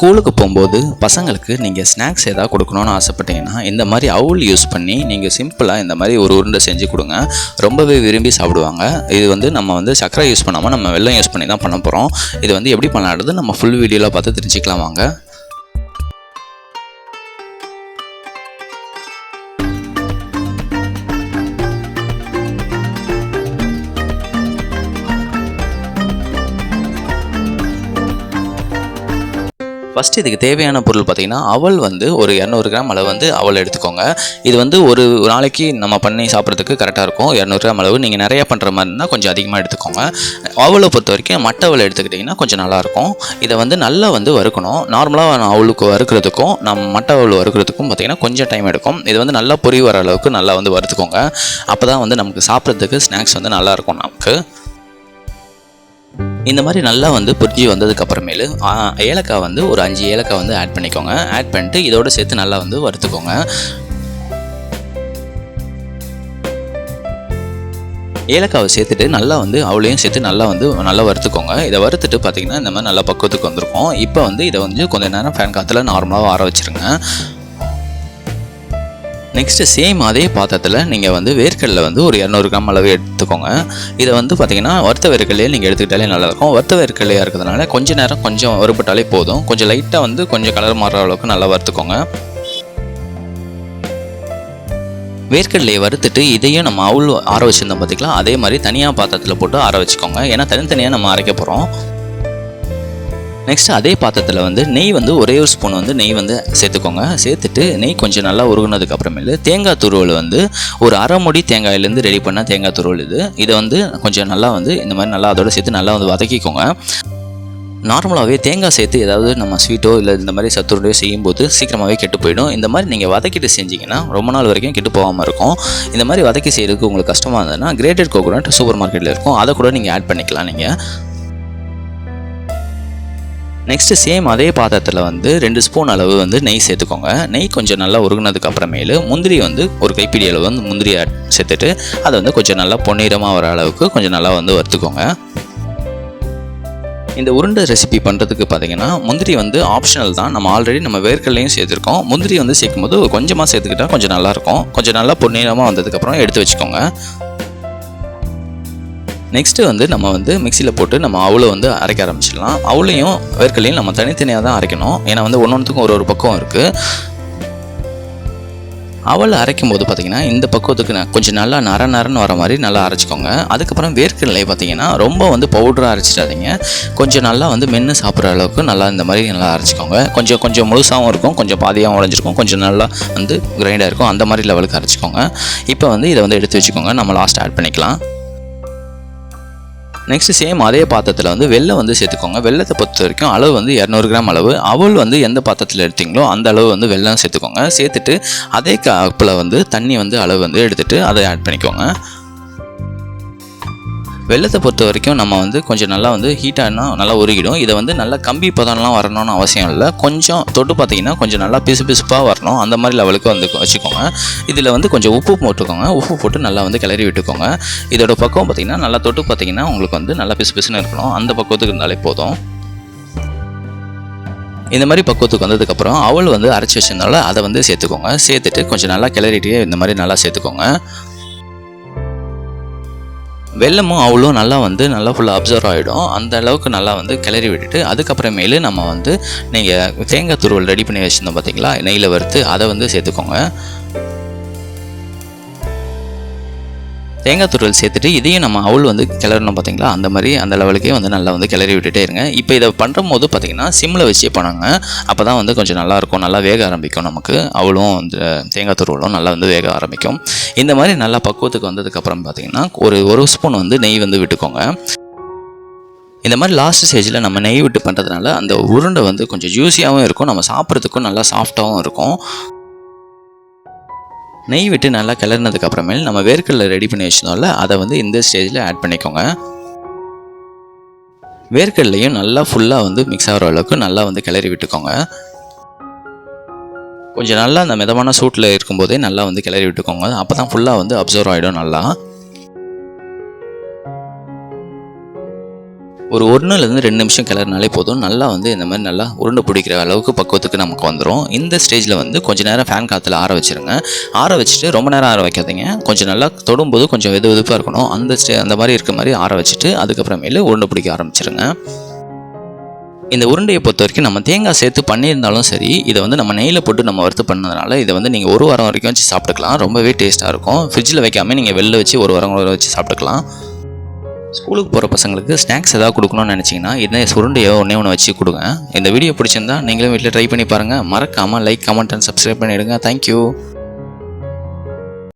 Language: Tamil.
ஸ்கூலுக்கு போகும்போது பசங்களுக்கு நீங்கள் ஸ்நாக்ஸ் ஏதாவது கொடுக்கணும்னு ஆசைப்பட்டீங்கன்னா இந்த மாதிரி அவுல் யூஸ் பண்ணி நீங்கள் சிம்பிளாக இந்த மாதிரி ஒரு உருண்டை செஞ்சு கொடுங்க. ரொம்பவே விரும்பி சாப்பிடுவாங்க. இது வந்து நம்ம வந்து சர்க்கரை யூஸ் பண்ணாமல் நம்ம வெள்ளம் யூஸ் பண்ணி தான் பண்ண போகிறோம் இது வந்து எப்படி பண்ணாடுறது நம்ம ஃபுல் வீடியோவில் பார்த்து தெரிஞ்சுக்கலாம் வாங்க. ஃபஸ்ட் இதுக்கு தேவையான பொருள் பார்த்தீங்கன்னா அவள் வந்து ஒரு இரநூறு கிராம் அளவு வந்து அவள் எடுத்துக்கோங்க. இது வந்து ஒரு நாளைக்கு நம்ம பண்ணி சாப்பிட்றதுக்கு கரெக்டாக இருக்கும். இரநூறு கிராம் அளவு. நீங்கள் நிறையா பண்ணுற மாதிரி இருந்தால் கொஞ்சம் அதிகமாக எடுத்துக்கோங்க. அவலை பொறுத்த வரைக்கும் மட்டை அவளை எடுத்துக்கிட்டிங்கன்னா கொஞ்சம் நல்லாயிருக்கும் இதை வந்து நல்லா வந்து வறுக்கணும். நார்மலாக அவளுக்கு வறுக்கிறதுக்கும் நம்ம மட்டை அவள் வறுக்கிறதுக்கும் பார்த்தீங்கன்னா கொஞ்சம் டைம் எடுக்கும். இது வந்து நல்லா பொரி வர அளவுக்கு நல்லா வந்து வறுத்துக்கோங்க. அப்போ தான் வந்து நமக்கு சாப்பிட்றதுக்கு ஸ்நாக்ஸ் வந்து நல்லாயிருக்கும் நமக்கு. இந்த மாதிரி நல்லா வந்து புரிஞ்சு வந்ததுக்கு அப்புறமேலு ஏலக்காய் வந்து ஒரு அஞ்சு ஏலக்காய் வந்து ஆட் பண்ணிக்கோங்க. ஆட் பண்ணிட்டு இதோட சேர்த்து நல்லா வந்து வறுத்துக்கோங்க. ஏலக்காவை சேர்த்துட்டு நல்லா வந்து அவளையும் சேர்த்து நல்லா வந்து நல்லா வறுத்துக்கோங்க. இதை வறுத்துட்டு பார்த்தீங்கன்னா இந்த மாதிரி நல்லா பக்குவத்துக்கு வந்திருக்கும். இப்போ வந்து இதை வந்து கொஞ்ச நேரம் ஃபேன் காற்றுல நார்மலாக ஆற வச்சிருங்க. நெக்ஸ்ட்டு சேம் அதே பாத்திரத்தில் நீங்கள் வந்து வேர்க்கடலை வந்து ஒரு இரநூறு கிராம் அளவு எடுத்துக்கோங்க. இதை வந்து பார்த்தீங்கன்னா வறுத்த வேர்க்கடலையே நீங்கள் எடுத்துக்கிட்டாலே நல்லாயிருக்கும். வறுத்த வேர்க்கடலையாக இருக்கிறதுனால கொஞ்சம் நேரம் கொஞ்சம் வறுபட்டாலே போதும். கொஞ்சம் லைட்டாக வந்து கொஞ்சம் கலர் மாறுற அளவுக்கு நல்லா வறுத்துக்கோங்க. வேர்க்கடலையை வறுத்துட்டு இதையும் நம்ம அவுள் ஆற வச்சுருந்தோம் பார்த்திங்களா அதே மாதிரி தனியாக பாத்திரத்தில் போட்டு ஆற வச்சுக்கோங்க. ஏன்னா தனித்தனியாக நம்ம அரைக்க போகிறோம் நெக்ஸ்ட் அதே பாத்திரத்தில் வந்து நெய் வந்து ஒரே ஒரு ஸ்பூன் வந்து நெய் வந்து சேர்த்துக்கோங்க. சேர்த்துட்டு நெய் கொஞ்சம் நல்லா உருகுனதுக்கு அப்புறமேலு தேங்காய் துருவல் வந்து ஒரு அரை முடி தேங்காயிலேருந்து ரெடி பண்ண தேங்காய் துருவல் இது. இதை வந்து கொஞ்சம் நல்லா வந்து இந்த மாதிரி நல்லா அதோட சேர்த்து நல்லா வந்து வதக்கிக்கோங்க. நார்மலாகவே தேங்காய் சேர்த்து ஏதாவது நம்ம ஸ்வீட்டோ இல்லை இந்த மாதிரி சத்துருடையோ செய்யும்போது சீக்கிரமாகவே கெட்டு போயிடும். இந்த மாதிரி நீங்கள் வதக்கிட்டு செஞ்சீங்கன்னா ரொம்ப நாள் வரைக்கும் கெட்டு போகாமல் இருக்கும். இந்த மாதிரி வதக்கி செய்கிறதுக்கு உங்களுக்கு கஷ்டமாக இருந்ததுன்னா கிரேட்டட் கோகோனட் சூப்பர் மார்க்கெட்டில் இருக்கும். அதை கூட நீங்கள் ஆட் பண்ணிக்கலாம் நீங்கள் நெக்ஸ்ட்டு சேம் அதே பாத்திரத்தில் வந்து ரெண்டு ஸ்பூன் அளவு வந்து நெய் சேர்த்துக்கோங்க. நெய் கொஞ்சம் நல்லா உருகுனதுக்கு அப்புறமேலு முந்திரி வந்து ஒரு கைப்பிடி அளவு வந்து முந்திரி சேர்த்துட்டு அதை வந்து கொஞ்சம் நல்லா பொன்னிறமாக வர அளவுக்கு கொஞ்சம் நல்லா வந்து வறுத்துக்கோங்க. இந்த உருண்டை ரெசிபி பண்ணுறதுக்கு பார்த்தீங்கன்னா முந்திரி வந்து ஆப்ஷனல் தான். நம்ம ஆல்ரெடி நம்ம வேர்க்கல்லையும் சேர்த்துருக்கோம். முந்திரி வந்து சேர்க்கும்போது கொஞ்சமாக சேர்த்துக்கிட்டா கொஞ்சம் நல்லாயிருக்கும் கொஞ்சம் நல்லா பொன்னிறமாக வந்ததுக்கப்புறம் எடுத்து வச்சுக்கோங்க. நெக்ஸ்ட்டு வந்து நம்ம வந்து மிக்சியில் போட்டு நம்ம அவளை வந்து அரைக்க ஆரம்பிச்சிடலாம். அவளையும் வேர்க்கலையும் நம்ம தனித்தனியாக தான் அரைக்கணும். ஏன்னா வந்து ஒன்று ஒன்றுத்துக்கும் ஒரு ஒரு பக்கம் இருக்குது அவள் அரைக்கும் போது பார்த்திங்கன்னா இந்த பக்குவத்துக்கு ந- கொஞ்சம் நல்லா நர நரன்னு வர மாதிரி நல்லா அரைச்சிக்கோங்க. அதுக்கப்புறம் வேர்க்கடலை பார்த்திங்கன்னா ரொம்ப வந்து பவுடராக அரைச்சிடாதீங்க. கொஞ்சம் நல்லா வந்து மென்று சாப்பிட்ற அளவுக்கு நல்லா இந்த மாதிரி நல்லா அரைச்சிக்கோங்க. கொஞ்சம் கொஞ்சம் முழுசாகவும் இருக்கும் கொஞ்சம் பாதியாகவும் உடஞ்சிருக்கும். கொஞ்சம் நல்லா வந்து கிரைண்டாக இருக்கும். அந்த மாதிரி லெவலுக்கு அரைச்சிக்கோங்க. இப்போ வந்து இதை வந்து எடுத்து வச்சுக்கோங்க. நம்ம லாஸ்ட் ஆட் பண்ணிக்கலாம். நெக்ஸ்ட் சேம் அதே பாத்திரத்தில் வந்து வெள்ளம் வந்து சேர்த்துக்கோங்க. வெள்ளத்தை பொறுத்த வரைக்கும் அளவு வந்து இரநூறு கிராம் அளவு. அவள் வந்து எந்த பாத்திரத்தில் எடுத்தீங்களோ அந்த அளவு வந்து வெள்ளம் சேர்த்துக்கோங்க. சேர்த்துட்டு அதே கப்பில் வந்து தண்ணி வந்து அளவு வந்து எடுத்துகிட்டு அதை ஆட் பண்ணிக்கோங்க. வெள்ளத்தை பொறுத்த வரைக்கும் நம்ம வந்து கொஞ்சம் நல்லா வந்து ஹீட்டானா நல்லா உருகிடும். இதை வந்து நல்லா கம்பி பதம்லாம் வரணும்னு அவசியம் இல்லை. கொஞ்சம் தொட்டு பார்த்தீங்கன்னா கொஞ்சம் நல்லா பிசு பிசுப்பாக வரணும். அந்த மாதிரி லெவலுக்கு வந்து வச்சுக்கோங்க. இதில் வந்து கொஞ்சம் உப்பு போட்டுக்கோங்க. உப்பு போட்டு நல்லா வந்து கிளறி விட்டுக்கோங்க. இதோட பக்குவம் பார்த்தீங்கன்னா நல்லா தொட்டு பார்த்தீங்கன்னா உங்களுக்கு வந்து நல்லா பிசு பிசுன்னு இருக்கணும். அந்த பக்குவத்துக்கு இருந்தாலே போதும். இந்த மாதிரி பக்குவத்துக்கு வந்ததுக்கப்புறம் அவள் வந்து அரைச்சி வச்சிருந்தாலும் அதை வந்து சேர்த்துக்கோங்க. சேர்த்துட்டு கொஞ்சம் நல்லா கிளறிட்டு இந்த மாதிரி நல்லா சேர்த்துக்கோங்க. வெள்ளமும் அவ்வளோ நல்லா வந்து நல்லா ஃபுல்லாக அப்சர்வ் ஆகிடும் அந்த அளவுக்கு நல்லா வந்து கிளறி விட்டுட்டு அதுக்கப்புறமேலு நம்ம வந்து நீங்கள் தேங்காய் துருவல் ரெடி பண்ணி வச்சுருந்தோம் பார்த்தீங்களா நெய்யில் வறுத்து அதை வந்து சேர்த்துக்கோங்க. தேங்காய் துருவல் சேர்த்துட்டு இதையும் நம்ம அவள் வந்து கிளறணும் பார்த்தீங்களா? அந்த மாதிரி அந்த லெவலுக்கே வந்து நல்லா வந்து கிளறி விட்டுட்டே இருங்க. இப்போ இதை பண்ணும்போது பார்த்தீங்கன்னா சிம்மில் வச்சே பண்ணுங்க. அப்போ தான் வந்து கொஞ்சம் நல்லாயிருக்கும் நல்லா வேக ஆரம்பிக்கும் நமக்கு. அவளும் வந்து தேங்காய் துருவலும் நல்லா வந்து வேக ஆரம்பிக்கும். இந்த மாதிரி நல்லா பக்குவத்துக்கு வந்ததுக்கப்புறம் பார்த்தீங்கன்னா ஒரு ஒரு ஸ்பூன் வந்து நெய் வந்து விட்டுக்கோங்க. இந்த மாதிரி லாஸ்ட் ஸ்டேஜில் நம்ம நெய் விட்டு பண்ணுறதுனால அந்த உருண்டை வந்து கொஞ்சம் ஜூஸியாகவும் இருக்கும். நம்ம சாப்பிட்றதுக்கும் நல்லா சாஃப்டாகவும் இருக்கும். நெய் விட்டு நல்லா கிளறினதுக்கு அப்புறமேல் நம்ம வேர்க்கடலை ரெடி பண்ணி வச்சுருந்தோம்ல அதை வந்து இந்த ஸ்டேஜில் ஆட் பண்ணிக்கோங்க. வேர்க்கடலையும் நல்லா ஃபுல்லாக வந்து மிக்ஸ் ஆகிற அளவுக்கு நல்லா வந்து கிளறி விட்டுக்கோங்க. கொஞ்சம் நல்லா அந்த மிதமான சூட்டில் இருக்கும்போதே நல்லா வந்து கிளறி விட்டுக்கோங்க. அப்போ தான் ஃபுல்லாக வந்து அப்சர்வ் ஆகிடும் நல்லா. ஒரு ஒன்றுலேருந்து ரெண்டு நிமிஷம் கிளறினாலே போதும். நல்லா வந்து இந்த மாதிரி நல்லா உருண்டை பிடிக்கிற அளவுக்கு பக்குவத்துக்கு நமக்கு வந்துடும் இந்த ஸ்டேஜில் வந்து கொஞ்சம் நேரம் ஃபேன் காற்றுல ஆற வச்சுருங்க. ஆற வச்சுட்டு ரொம்ப நேரம் ஆற வைக்காதீங்க. கொஞ்சம் நல்லா தொடும்போது கொஞ்சம் வெது வெதுப்பாக இருக்கணும். அந்த ஸ்டே அந்த மாதிரி இருக்க மாதிரி ஆற வச்சுட்டு அதுக்கப்புறமேலு உருண்டை பிடிக்க ஆரம்பிச்சிருங்க. இந்த உருண்டையை பொறுத்த வரைக்கும் நம்ம தேங்காய் சேர்த்து பண்ணியிருந்தாலும் சரி இதை வந்து நம்ம நெய்யில் போட்டு நம்ம வறுத்து பண்ணதுனால இதை வந்து நீங்கள் ஒரு வாரம் வரைக்கும் வச்சு சாப்பிட்டுக்கலாம். ரொம்பவே டேஸ்ட்டாக இருக்கும். ஃப்ரிட்ஜில் வைக்காம நீங்கள் வெளில வச்சு ஒரு வாரம் வச்சு சாப்பிட்டுக்கலாம். ஸ்கூலுக்கு போகிற பசங்களுக்கு ஸ்நாக்ஸ் ஏதாவது கொடுக்கணும்னு நினச்சிங்கன்னா இதை சுருண்டையோ ஒன்றே ஒன்று வச்சு கொடுங்க. இந்த வீடியோ பிடிச்சிருந்தா நீங்களும் வீட்டில் ட்ரை பண்ணி பாருங்கள் மறக்காமல் லைக் கமெண்ட் அண்ட் சப்ஸ்கிரைப் பண்ணிவிடுங்க தேங்க்யூ